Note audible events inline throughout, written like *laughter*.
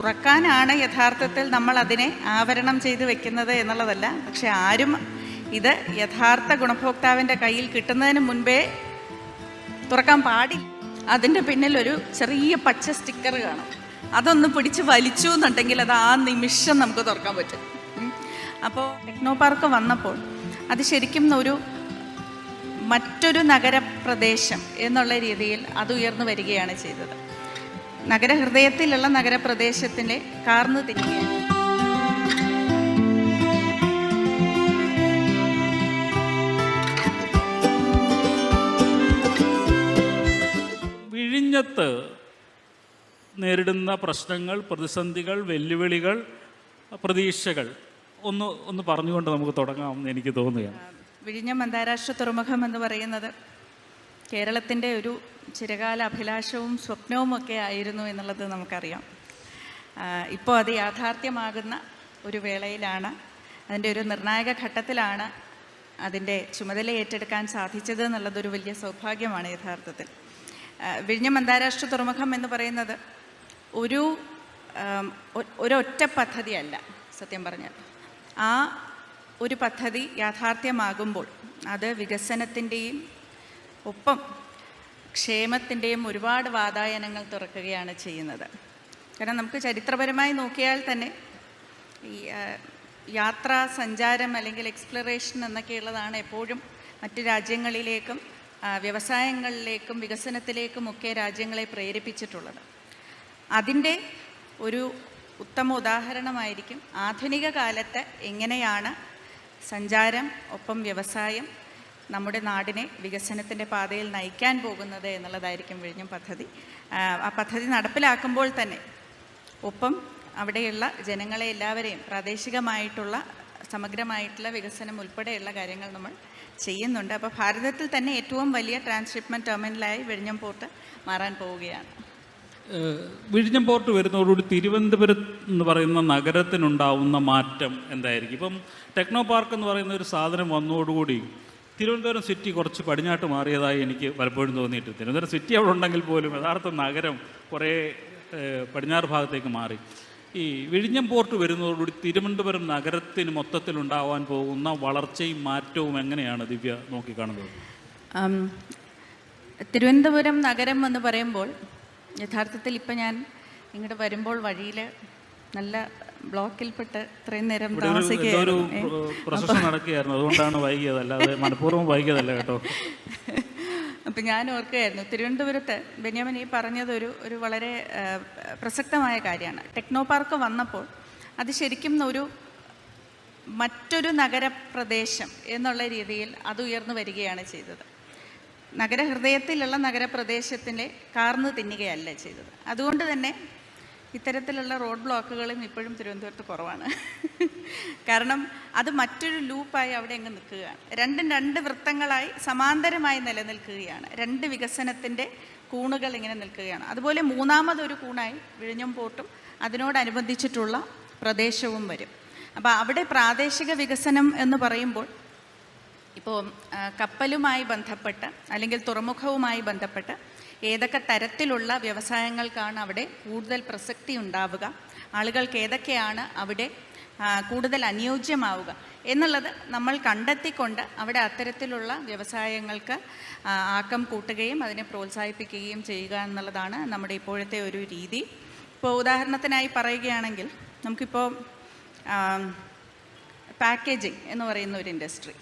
തുറക്കാനാണ് യഥാർത്ഥത്തിൽ നമ്മൾ അതിനെ ആവരണം ചെയ്ത് വെക്കുന്നത് എന്നുള്ളതല്ല. പക്ഷെ ആരും ഇത് യഥാർത്ഥ ഗുണഭോക്താവിന്റെ കയ്യിൽ കിട്ടുന്നതിന് മുൻപേ തുറക്കാൻ പാടില്ല. അതിന്റെ പിന്നിൽ ഒരു ചെറിയ പച്ച സ്റ്റിക്കർ കാണും. അതൊന്ന് പിടിച്ച് വലിച്ചു എന്നുണ്ടെങ്കിൽ അത് ആ നിമിഷം നമുക്ക് തുറക്കാൻ പറ്റും. അപ്പോൾ ടെക്നോ പാർക്ക് വന്നപ്പോൾ അത് ശരിക്കും ഒരു മറ്റൊരു നഗരപ്രദേശം എന്നുള്ള രീതിയിൽ അത് ഉയർന്നു വരികയാണ് ചെയ്തത്. നഗരഹൃദയത്തിലുള്ള നഗരപ്രദേശത്തിന്റെ കാർന്നു തിരികെയാണ് വിഴിഞ്ഞത്ത് നേരിടുന്ന പ്രശ്നങ്ങൾ പ്രതിസന്ധികൾ വെല്ലുവിളികൾ പ്രതീക്ഷകൾ ഒന്ന് ഒന്ന് പറഞ്ഞുകൊണ്ട് നമുക്ക് തുടങ്ങാമെന്ന് എനിക്ക് തോന്നുകയാണ്. വിഴിഞ്ഞം അന്താരാഷ്ട്ര തുറമുഖം എന്ന് പറയുന്നത് കേരളത്തിന്റെ ഒരു ചിരകാല അഭിലാഷവും സ്വപ്നവും ഒക്കെ ആയിരുന്നു എന്നുള്ളത് നമുക്കറിയാം. ഇപ്പോൾ അത് യാഥാർത്ഥ്യമാകുന്ന ഒരു വേളയിലാണ്. അതിന്റെ ഒരു നിർണായക ഘട്ടത്തിലാണ് അതിന്റെ ചുമതല ഏറ്റെടുക്കാൻ സാധിച്ചത് എന്നുള്ളതൊരു വലിയ സൗഭാഗ്യമാണ് യഥാർത്ഥത്തിൽ. വിഴിഞ്ഞം അന്താരാഷ്ട്ര തുറമുഖം എന്ന് പറയുന്നത് ഒരു ഒരൊറ്റ പദ്ധതിയല്ല സത്യം പറഞ്ഞാൽ. ആ ഒരു പദ്ധതി യാഥാർത്ഥ്യമാകുമ്പോൾ അത് വികസനത്തിന്റെയും ഒപ്പം ക്ഷേമത്തിന്റെയും ഒരുപാട് വാതായനങ്ങൾ തുറക്കുകയാണ് ചെയ്യുന്നത്. കാരണം നമുക്ക് ചരിത്രപരമായി നോക്കിയാൽ തന്നെ ഈ യാത്രാ സഞ്ചാരം അല്ലെങ്കിൽ എക്സ്പ്ലറേഷൻ എന്നൊക്കെയുള്ളതാണ് എപ്പോഴും മറ്റ് രാജ്യങ്ങളിലേക്കും വ്യവസായങ്ങളിലേക്കും വികസനത്തിലേക്കും ഒക്കെ രാജ്യങ്ങളെ പ്രേരിപ്പിച്ചിട്ടുള്ളത്. അതിന്റെ ഒരു ഉത്തമ ഉദാഹരണമായിരിക്കും ആധുനിക കാലത്ത് എങ്ങനെയാണ് സഞ്ചാരം ഒപ്പം വ്യവസായം നമ്മുടെ നാടിനെ വികസനത്തിന്റെ പാതയിൽ നയിക്കാൻ പോകുന്നത് എന്നുള്ളതായിരിക്കും വിഴിഞ്ഞം പദ്ധതി. ആ, പദ്ധതി നടപ്പിലാക്കുമ്പോൾ തന്നെ ഒപ്പം അവിടെയുള്ള ജനങ്ങളെ എല്ലാവരെയും പ്രാദേശികമായിട്ടുള്ള സമഗ്രമായിട്ടുള്ള വികസനം ഉൾപ്പെടെയുള്ള കാര്യങ്ങൾ നമ്മൾ ചെയ്യുന്നുണ്ട്. അപ്പോൾ ഭാരതത്തിൽ തന്നെ ഏറ്റവും വലിയ ട്രാൻസ്ഷിപ്മെന്റ് ടെർമിനലായി വിഴിഞ്ഞം പോർട്ട് മാറാൻ പോവുകയാണ്. വിഴിഞ്ഞം പോർട്ട് വരുന്നതോടുകൂടി തിരുവനന്തപുരം എന്ന് പറയുന്ന നഗരത്തിനുണ്ടാവുന്ന മാറ്റം എന്തായിരിക്കും? ഇപ്പം ടെക്നോ പാർക്ക് എന്ന് പറയുന്ന ഒരു സാധനം വന്നതോടുകൂടി തിരുവനന്തപുരം സിറ്റി കുറച്ച് പടിഞ്ഞാട്ട് മാറിയതായി എനിക്ക് പലപ്പോഴും തോന്നിയിട്ട് തിരുവനന്തപുരം സിറ്റി അവിടെ ഉണ്ടെങ്കിൽ പോലും യഥാർത്ഥ നഗരം കുറേ പടിഞ്ഞാറ് ഭാഗത്തേക്ക് മാറി. ഈ വിഴിഞ്ഞം പോർട്ട് വരുന്നതോടുകൂടി തിരുവനന്തപുരം നഗരത്തിന് മൊത്തത്തിലുണ്ടാവാൻ പോകുന്ന വളർച്ചയും മാറ്റവും എങ്ങനെയാണ് ദിവ്യ നോക്കിക്കാണുന്നത്? തിരുവനന്തപുരം നഗരം എന്ന് പറയുമ്പോൾ യഥാർത്ഥത്തിൽ ഇപ്പം ഞാൻ ഇങ്ങോട്ട് വരുമ്പോൾ വഴിയിൽ നല്ല ബ്ലോക്കിൽപ്പെട്ട് ഇത്രയും നേരം ഒരു താമസിക്കുകയായിരുന്നു. പ്രൊസഷൻ നടക്കുകയായിരുന്നു. അതുകൊണ്ടാണ് വൈകിയത്. അല്ലാതെ മനഃപൂർവം വൈകിയതല്ല കേട്ടോ. *laughs* അപ്പം ഞാൻ ഓർക്കുകയായിരുന്നു തിരുവനന്തപുരത്ത് ബെന്യാമിൻ ഈ പറഞ്ഞതൊരു ഒരു ഒരു വളരെ പ്രസക്തമായ കാര്യമാണ്. ടെക്നോ പാർക്ക് വന്നപ്പോൾ അത് ശരിക്കും ഒരു മറ്റൊരു നഗരപ്രദേശം എന്നുള്ള രീതിയിൽ അത് ഉയർന്നു വരികയാണ് ചെയ്തത്. നഗരഹൃദയത്തിലുള്ള നഗരപ്രദേശത്തിന്റെ കാർന്ന് തിന്നുകയല്ല ചെയ്തത്. അതുകൊണ്ട് തന്നെ ഇത്തരത്തിലുള്ള റോഡ് ബ്ലോക്കുകളും ഇപ്പോഴും തിരുവനന്തപുരത്ത് കുറവാണ്. കാരണം അത് മറ്റൊരു ലൂപ്പായി അവിടെ അങ്ങ് നിൽക്കുകയാണ്. രണ്ടും രണ്ട് വൃത്തങ്ങളായി സമാന്തരമായി നിലനിൽക്കുകയാണ്. രണ്ട് വികസനത്തിന്റെ കൂണുകൾ ഇങ്ങനെ നിൽക്കുകയാണ്. അതുപോലെ മൂന്നാമതൊരു കൂണായി വിഴിഞ്ഞം പോർട്ടും അതിനോടനുബന്ധിച്ചിട്ടുള്ള പ്രദേശവും വരും. അപ്പോൾ അവിടെ പ്രാദേശിക വികസനം എന്ന് പറയുമ്പോൾ ഇപ്പോൾ കപ്പലുമായി ബന്ധപ്പെട്ട് അല്ലെങ്കിൽ തുറമുഖവുമായി ബന്ധപ്പെട്ട് ഏതൊക്കെ തരത്തിലുള്ള വ്യവസായങ്ങൾക്കാണ് അവിടെ കൂടുതൽ പ്രസക്തി ഉണ്ടാവുക? ആളുകൾക്ക് ഏതൊക്കെയാണ് അവിടെ കൂടുതൽ അനുയോജ്യമാവുക? എന്നുള്ളത് നമ്മൾ കണ്ടെത്തിക്കൊണ്ട് അവിടെ അത്തരത്തിലുള്ള വ്യവസായങ്ങൾക്ക് ആക്കം കൂട്ടുകയും അതിനെ പ്രോത്സാഹിപ്പിക്കുകയും ചെയ്യുക എന്നുള്ളതാണ് നമ്മുടെ ഇപ്പോഴത്തെ ഒരു രീതി. ഇപ്പോൾ ഉദാഹരണത്തിനായി പറയുകയാണെങ്കിൽ നമുക്കിപ്പോൾ പാക്കേജിംഗ് എന്ന് പറയുന്ന ഒരു ഇൻഡസ്ട്രി.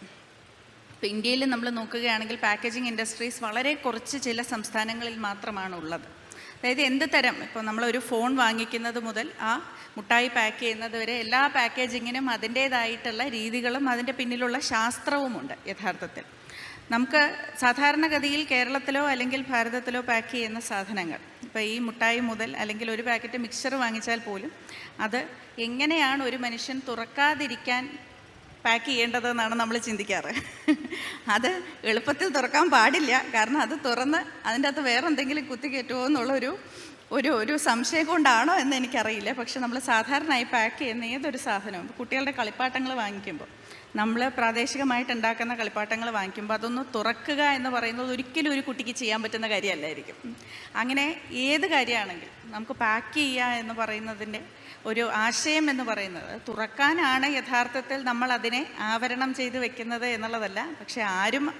ഇപ്പോൾ ഇന്ത്യയിൽ നമ്മൾ നോക്കുകയാണെങ്കിൽ പാക്കേജിംഗ് ഇൻഡസ്ട്രീസ് വളരെ കുറച്ച് ചില സംസ്ഥാനങ്ങളിൽ മാത്രമാണ് ഉള്ളത് അതായത് എന്ത് തരം? ഇപ്പോൾ നമ്മളൊരു ഫോൺ വാങ്ങിക്കുന്നത് മുതൽ ആ മുട്ടായി പാക്ക് ചെയ്യുന്നത് വരെ എല്ലാ പാക്കേജിങ്ങിനും അതിന്റേതായിട്ടുള്ള രീതികളും അതിന്റെ പിന്നിലുള്ള ശാസ്ത്രവുമുണ്ട് യഥാർത്ഥത്തിൽ. നമുക്ക് സാധാരണഗതിയിൽ കേരളത്തിലോ അല്ലെങ്കിൽ ഭാരതത്തിലോ പാക്ക് ചെയ്യുന്ന സാധനങ്ങൾ. ഇപ്പോൾ ഈ മുട്ടായി മുതൽ അല്ലെങ്കിൽ ഒരു പാക്കറ്റ് മിക്സർ വാങ്ങിച്ചാൽ പോലും അത് എങ്ങനെയാണ് ഒരു മനുഷ്യൻ തുറക്കാതിരിക്കാൻ പാക്ക് ചെയ്യേണ്ടതെന്നാണ് നമ്മൾ ചിന്തിക്കാറ്. അത് എളുപ്പത്തിൽ തുറക്കാൻ പാടില്ല. കാരണം അത് തുറന്ന് അതിന്റെ അകത്ത് വേറെ എന്തെങ്കിലും കുത്തി കയറ്റുമോ എന്നുള്ളൊരു ഒരു ഒരു സംശയം കൊണ്ടാണോ എന്ന് എനിക്കറിയില്ല. പക്ഷെ നമ്മൾ സാധാരണയായി പാക്ക് ചെയ്യുന്ന ഏതൊരു സാധനവും കുട്ടികളുടെ കളിപ്പാട്ടങ്ങൾ വാങ്ങിക്കുമ്പോൾ നമ്മൾ പ്രാദേശികമായിട്ട് ഉണ്ടാക്കുന്ന കളിപ്പാട്ടങ്ങൾ വാങ്ങിക്കുമ്പോൾ അതൊന്ന് തുറക്കുക എന്ന് പറയുന്നത് ഒരിക്കലും ഒരു കുട്ടിക്ക് ചെയ്യാൻ പറ്റുന്ന കാര്യമല്ലായിരിക്കും. അങ്ങനെ ഏത് കാര്യമാണെങ്കിലും നമുക്ക് പാക്ക് ചെയ്യുക എന്ന് പറയുന്നതിന്റെ ഒരു ആശയം എന്ന് പറയുന്നത് തുറക്കാനാണ് യഥാർത്ഥത്തിൽ നമ്മൾ അതിനെ ആവരണം ചെയ്ത് വെക്കുന്നത് എന്നുള്ളതല്ല. പക്ഷെ ആരും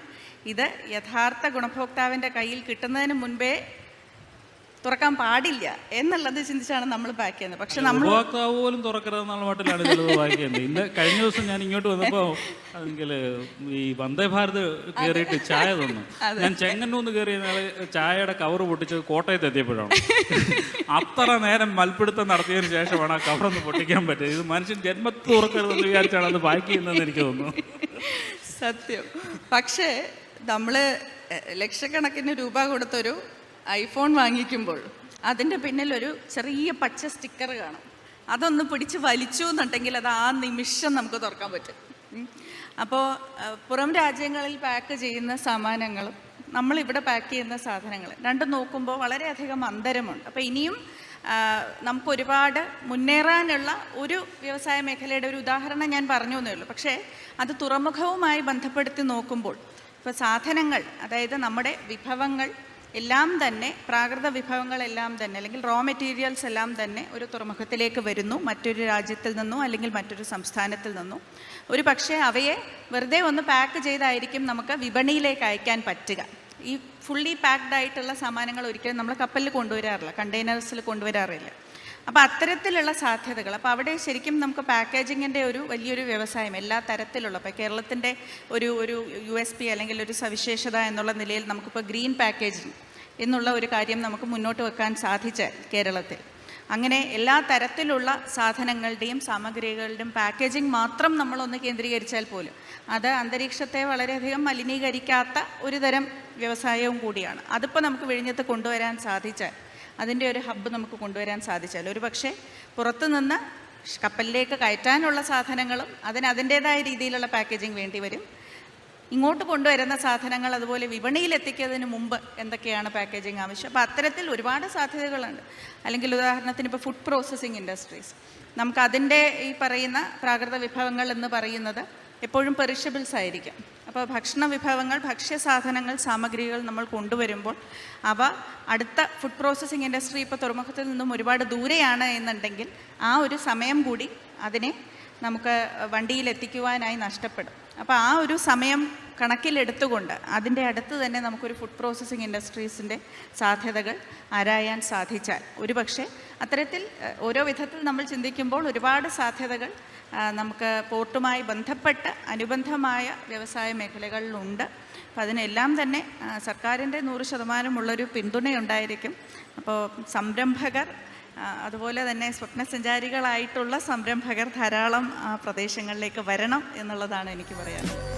ഇത് യഥാർത്ഥ ഗുണഭോക്താവിന്റെ കയ്യിൽ കിട്ടുന്നതിന് മുൻപേ തുറക്കാൻ പാടില്ല എന്നുള്ളത് ചിന്തിച്ചാണ് നമ്മൾ പാക്ക് ചെയ്യുന്നത്. പക്ഷെ നമ്മൾ ഉപഭോക്താവ് പോലും തുറക്കരുതെന്നുള്ള മട്ടിലാണ് ചിലത് വായിക്കുന്നത് ഇന്ന് കഴിഞ്ഞ ദിവസം ഞാൻ ഇങ്ങോട്ട് വന്നപ്പോൾ അല്ലെങ്കിൽ ഈ വന്ദേ ഭാരത് കയറിയിട്ട് ചായ തന്നു. ഞാൻ ചെങ്ങന്നൂന്ന് കയറിയ ചായയുടെ കവർ പൊട്ടിച്ച് കോട്ടയത്ത് എത്തിയപ്പോഴാണ്. അത്ര നേരം മൽപ്പിടുത്തം നടത്തിയതിന് ശേഷമാണ് ആ കവറൊന്ന് പൊട്ടിക്കാൻ പറ്റിയത്. ഇത് മനുഷ്യൻ ജന്മത്ത് തുറക്കരുതെന്ന് വിചാരിച്ചാണ് അത് പാക്ക് ചെയ്യുന്നതെന്ന് എനിക്ക് തോന്നുന്നു. സത്യം. പക്ഷേ നമ്മൾ ലക്ഷക്കണക്കിന് രൂപ കൊടുത്തൊരു ഐഫോൺ വാങ്ങിക്കുമ്പോൾ അതിന്റെ പിന്നിൽ ഒരു ചെറിയ പച്ച സ്റ്റിക്കർ കാണും. അതൊന്ന് പിടിച്ച് വലിച്ചു എന്നുണ്ടെങ്കിൽ അത് ആ നിമിഷം നമുക്ക് തുറക്കാൻ പറ്റും. അപ്പോൾ പുറം രാജ്യങ്ങളിൽ പാക്ക് ചെയ്യുന്ന സാമാനങ്ങളും നമ്മളിവിടെ പാക്ക് ചെയ്യുന്ന സാധനങ്ങൾ രണ്ടും നോക്കുമ്പോൾ വളരെയധികം അന്തരമുണ്ട്. അപ്പോൾ ഇനിയും നമുക്ക് ഒരുപാട് മുന്നേറാനുള്ള ഒരു വ്യവസായ മേഖലയുടെ ഒരു ഉദാഹരണം ഞാൻ പറഞ്ഞു എന്നേ ഉള്ളൂ. പക്ഷേ അത് തുറമുഖവുമായി ബന്ധപ്പെടുത്തി നോക്കുമ്പോൾ ഇപ്പോൾ സാധനങ്ങൾ അതായത് നമ്മുടെ വിഭവങ്ങൾ എല്ലാം തന്നെ പ്രാകൃത വിഭവങ്ങളെല്ലാം തന്നെ അല്ലെങ്കിൽ റോ മെറ്റീരിയൽസ് എല്ലാം തന്നെ ഒരു തുറമുഖത്തിലേക്ക് വരുന്നു മറ്റൊരു രാജ്യത്തിൽ നിന്നോ അല്ലെങ്കിൽ മറ്റൊരു സംസ്ഥാനത്തിൽ നിന്നോ. ഒരു പക്ഷേ അവയെ വെറുതെ ഒന്ന് പാക്ക് ചെയ്തായിരിക്കും നമുക്ക് വിപണിയിലേക്ക് അയക്കാൻ പറ്റുക. ഈ ഫുള്ളി പാക്ഡ് ആയിട്ടുള്ള സാമാനങ്ങൾ ഒരിക്കലും നമ്മൾ കപ്പലിൽ കൊണ്ടുവരാറില്ല കണ്ടെയ്നേഴ്സിൽ കൊണ്ടുവരാറില്ല. അപ്പോൾ അത്തരത്തിലുള്ള സാധ്യതകൾ. അപ്പോൾ അവിടെ ശരിക്കും നമുക്ക് പാക്കേജിങ്ങിന്റെ ഒരു വലിയൊരു വ്യവസായം എല്ലാ തരത്തിലുള്ള ഇപ്പോൾ കേരളത്തിന്റെ ഒരു ഒരു യു എസ് പി അല്ലെങ്കിൽ ഒരു സവിശേഷത എന്നുള്ള നിലയിൽ നമുക്കിപ്പോൾ ഗ്രീൻ പാക്കേജിങ് എന്നുള്ള ഒരു കാര്യം നമുക്ക് മുന്നോട്ട് വെക്കാൻ സാധിച്ച കേരളത്തിൽ. അങ്ങനെ എല്ലാ തരത്തിലുള്ള സാധനങ്ങളുടെയും സാമഗ്രികളുടെയും പാക്കേജിംഗ് മാത്രം നമ്മളൊന്ന് കേന്ദ്രീകരിച്ചാൽ പോലും അത് അന്തരീക്ഷത്തെ വളരെയധികം മലിനീകരിക്കാത്ത ഒരു തരം വ്യവസായവും കൂടിയാണ്. അതിപ്പോൾ നമുക്ക് വിഴിഞ്ഞത്ത് കൊണ്ടുവരാൻ സാധിച്ചാൽ അതിന്റെ ഒരു ഹബ്ബ് നമുക്ക് കൊണ്ടുവരാൻ സാധിച്ചാൽ. ഒരു പക്ഷേ പുറത്തുനിന്ന് കപ്പലിലേക്ക് കയറ്റാനുള്ള സാധനങ്ങളും അതിന് അതിന്റേതായ രീതിയിലുള്ള പാക്കേജിങ് വേണ്ടി വരും. ഇങ്ങോട്ട് കൊണ്ടുവരുന്ന സാധനങ്ങൾ അതുപോലെ വിപണിയിൽ എത്തിക്കുന്നതിന് മുമ്പ് എന്തൊക്കെയാണ് പാക്കേജിങ് ആവശ്യം? അപ്പോൾ അത്തരത്തിൽ ഒരുപാട് സാധ്യതകളുണ്ട്. അല്ലെങ്കിൽ ഉദാഹരണത്തിന് ഇപ്പോൾ ഫുഡ് പ്രോസസ്സിംഗ് ഇൻഡസ്ട്രീസ് നമുക്ക് അതിന്റെ ഈ പറയുന്ന പ്രാകൃത വിഭവങ്ങൾ എന്ന് പറയുന്നത് എപ്പോഴും പെറിഷബിൾസ് ആയിരിക്കും. അപ്പോൾ ഭക്ഷണ വിഭവങ്ങൾ ഭക്ഷ്യസാധനങ്ങൾ സാമഗ്രികൾ നമ്മൾ കൊണ്ടുവരുമ്പോൾ അവ അടുത്ത ഫുഡ് പ്രോസസ്സിംഗ് ഇൻഡസ്ട്രി ഇപ്പോൾ തുറമുഖത്തിൽ നിന്നും ഒരുപാട് ദൂരെയാണ് എന്നുണ്ടെങ്കിൽ ആ ഒരു സമയം കൂടി അതിനെ നമുക്ക് വണ്ടിയിൽ എത്തിക്കുവാനായി നഷ്ടപ്പെടും. അപ്പോൾ ആ ഒരു സമയം കണക്കിലെടുത്തുകൊണ്ട് അതിന്റെ അടുത്ത് തന്നെ നമുക്കൊരു ഫുഡ് പ്രോസസ്സിംഗ് ഇൻഡസ്ട്രീസിന്റെ സാധ്യതകൾ ആരായാൻ സാധിച്ചാൽ. ഒരുപക്ഷെ അത്തരത്തിൽ ഓരോ വിധത്തിൽ നമ്മൾ ചിന്തിക്കുമ്പോൾ ഒരുപാട് സാധ്യതകൾ നമുക്ക് പോർട്ടുമായി ബന്ധപ്പെട്ട് അനുബന്ധമായ വ്യവസായ മേഖലകളിലുണ്ട്. അപ്പോൾ അതിനെല്ലാം തന്നെ സർക്കാരിന്റെ നൂറ് ശതമാനമുള്ളൊരു പിന്തുണയുണ്ടായിരിക്കും. അപ്പോൾ സംരംഭകർ അതുപോലെ തന്നെ സ്വപ്നസഞ്ചാരികളായിട്ടുള്ള സംരംഭകർ ധാരാളം പ്രദേശങ്ങളിലേക്ക് വരണം എന്നുള്ളതാണ് എനിക്ക് പറയാനുള്ളത്.